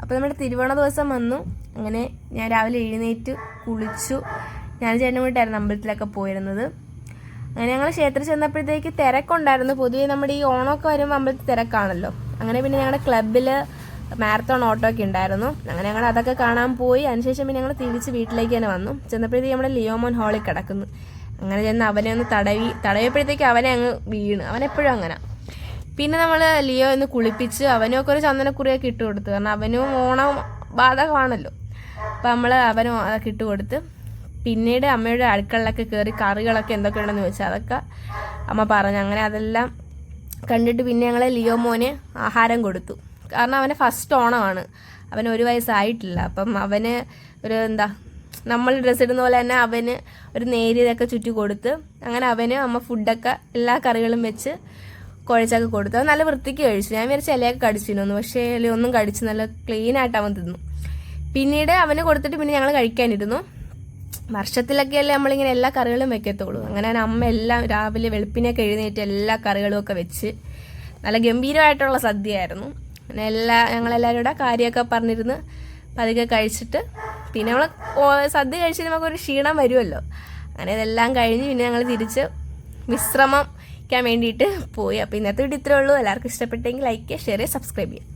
അപ്പോൾ നമ്മുടെ തിരുവോണ ദിവസം വന്നു. അങ്ങനെ ഞാൻ രാവിലെ എഴുന്നേറ്റ് കുളിച്ചു. ഞാൻ ചേട്ടനും കൂട്ടായിരുന്നു അമ്പലത്തിലൊക്കെ പോയിരുന്നത്. അങ്ങനെ ഞങ്ങൾ ക്ഷേത്രത്തിൽ ചെന്നപ്പോഴത്തേക്ക് തിരക്കുണ്ടായിരുന്നു. പൊതുവേ നമ്മുടെ ഈ ഓണമൊക്കെ വരുമ്പോൾ അമ്പലത്തിൽ തിരക്കാണല്ലോ. അങ്ങനെ പിന്നെ ഞങ്ങളുടെ ക്ലബിൽ മാരത്തോൺ ഓട്ടോ ഒക്കെ ഉണ്ടായിരുന്നു. അങ്ങനെ ഞങ്ങൾ അതൊക്കെ കാണാൻ പോയി. അതിനുശേഷം പിന്നെ ഞങ്ങൾ തിരിച്ച് വീട്ടിലേക്ക് തന്നെ വന്നു. ചെന്നപ്പോഴത്തേക്ക് നമ്മുടെ ലിയോമോൻ ഹാളിൽ കിടക്കുന്നു. അങ്ങനെ ചെന്ന് അവനെ ഒന്ന് തടവി തടവിയപ്പോഴത്തേക്ക് അവനെ അങ്ങ് വീണ്. അവനെപ്പോഴും അങ്ങനെ. പിന്നെ നമ്മൾ ലിയോ ഒന്ന് കുളിപ്പിച്ച് അവനും ഒക്കെ ഒരു ചന്ദനക്കുറിയൊക്കെ ഇട്ട് കൊടുത്തു. കാരണം അവനും ഓണം ബാധകമാണല്ലോ. അപ്പം നമ്മൾ അവനും അതൊക്കെ ഇട്ട് കൊടുത്ത് പിന്നീട് അമ്മയുടെ അടുക്കളയിലൊക്കെ കയറി കറികളൊക്കെ എന്തൊക്കെ ഉണ്ടെന്ന് ചോദിച്ചാൽ അതൊക്കെ അമ്മ പറഞ്ഞു. അങ്ങനെ അതെല്ലാം കണ്ടിട്ട് പിന്നെ ഞങ്ങൾ ലിയോ മോന് ആഹാരം കൊടുത്തു. കാരണം അവന് ഫസ്റ്റ് ഓണമാണ്. അവന് ഒരു വയസ്സായിട്ടില്ല. അപ്പം അവന് ഒരു എന്താ നമ്മൾ ഡ്രസ്സ് ഇടുന്ന പോലെ തന്നെ അവന് ഒരു നേരിയതൊക്കെ ചുറ്റി കൊടുത്ത് അങ്ങനെ അവന് അമ്മ ഫുഡൊക്കെ എല്ലാ കറികളും വെച്ച് കുഴച്ചൊക്കെ കൊടുത്തു അത് നല്ല വൃത്തിക്ക് കഴിച്ചു. ഞാൻ വിചാരിച്ച ഇലയൊക്കെ കടിച്ചിരുന്നു. പക്ഷേ ഇല ഒന്നും കടിച്ച് നല്ല ക്ലീൻ ആയിട്ട് അവൻ തിന്നു. പിന്നീട് അവന് കൊടുത്തിട്ട് പിന്നെ ഞങ്ങൾ കഴിക്കാനിരുന്നു. വർഷത്തിലൊക്കെ അല്ലേ നമ്മളിങ്ങനെ എല്ലാ കറികളും വെക്കത്തുള്ളൂ. അങ്ങനെ അമ്മ എല്ലാം രാവിലെ വെളുപ്പിനൊക്കെ എഴുന്നേറ്റ് എല്ലാ കറികളും ഒക്കെ വെച്ച് നല്ല ഗംഭീരമായിട്ടുള്ള സദ്യയായിരുന്നു. അങ്ങനെ എല്ലാ ഞങ്ങളെല്ലാവരും കൂടെ കാര്യമൊക്കെ പറഞ്ഞിരുന്ന് പതുക്കെ കഴിച്ചിട്ട് പിന്നെ നമ്മൾ സദ്യ കഴിച്ചിട്ട് നമുക്കൊരു ക്ഷീണം വരുമല്ലോ. അങ്ങനെ ഇതെല്ലാം കഴിഞ്ഞ് പിന്നെ ഞങ്ങൾ തിരിച്ച് വിശ്രമിക്കാൻ വേണ്ടിയിട്ട് പോയി. അപ്പോൾ ഇന്നത്തെ വീഡിയോ ഇത്രേ ഉള്ളൂ. എല്ലാവർക്കും ഇഷ്ടപ്പെട്ടെങ്കിൽ ലൈക്ക് ചെയ്യുക ഷെയർ ചെയ്യുക സബ്സ്ക്രൈബ് ചെയ്യുക.